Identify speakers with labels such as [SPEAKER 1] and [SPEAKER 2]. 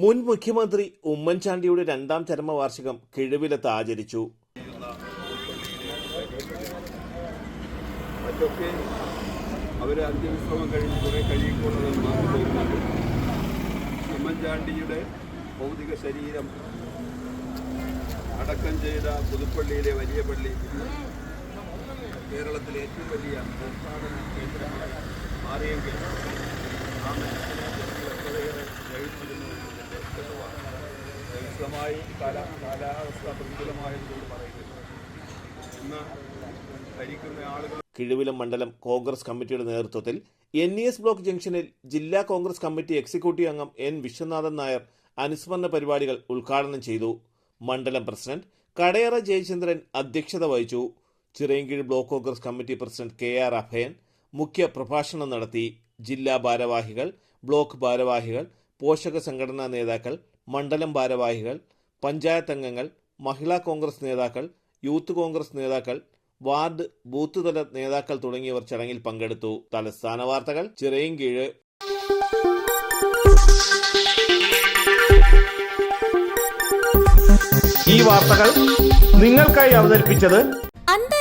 [SPEAKER 1] മുൻ മുഖ്യമന്ത്രി ഉമ്മൻചാണ്ടിയുടെ രണ്ടാം ചരമവാർഷികം കിഴുവിലത്ത് ആചരിച്ചു.
[SPEAKER 2] അന്ത്യവിശ്രമം കുറേ കഴിയുമ്പോൾ ഉമ്മൻചാണ്ടിയുടെ ഭൗതിക ശരീരം അടക്കം ചെയ്ത പുതുപ്പള്ളിയിലെ വലിയ പള്ളി കേരളത്തിലെ ഏറ്റവും വലിയ തീർത്ഥാടന കേന്ദ്രമായി മാറിയെങ്കിൽ ആ മനുഷ്യനെ വ്യക്തമായി കാല കാലാവസ്ഥ പ്രതികൂലമായതുകൊണ്ട് പറയുന്നത് ഭരിക്കുന്ന ആളുകൾ
[SPEAKER 1] കിഴുവിലം മണ്ഡലം കോൺഗ്രസ് കമ്മിറ്റിയുടെ നേതൃത്വത്തിൽ എൻ ഇ എസ് ബ്ലോക്ക് ജംഗ്ഷനിൽ ജില്ലാ കോൺഗ്രസ് കമ്മിറ്റി എക്സിക്യൂട്ടീവ് അംഗം എൻ വിശ്വനാഥൻ നായർ അനുസ്മരണ പരിപാടികൾ ഉദ്ഘാടനം ചെയ്തു. മണ്ഡലം പ്രസിഡന്റ് കടയറ ജയചന്ദ്രൻ അധ്യക്ഷത വഹിച്ചു. Chirayinkeezhu block Congress committee president K R Abhayan മുഖ്യ പ്രഭാഷണം നടത്തി. ജില്ലാ ഭാരവാഹികൾ ബ്ലോക്ക് ഭാരവാഹികൾ പോഷക സംഘടനാ നേതാക്കൾ മണ്ഡലം ഭാരവാഹികൾ പഞ്ചായത്ത് അംഗങ്ങൾ മഹിളാ കോൺഗ്രസ് നേതാക്കൾ യൂത്ത് കോൺഗ്രസ് നേതാക്കൾ വാർഡ് ബൂത്ത് തല നേതാക്കൾ തുടങ്ങിയവർ ചടങ്ങിൽ പങ്കെടുത്തു. തലസ്ഥാന വാർത്തകൾ ചിറയൻകീഴ്.
[SPEAKER 3] ഈ വാർത്തകൾ നിങ്ങൾക്കായി അവതരിപ്പിച്ചത്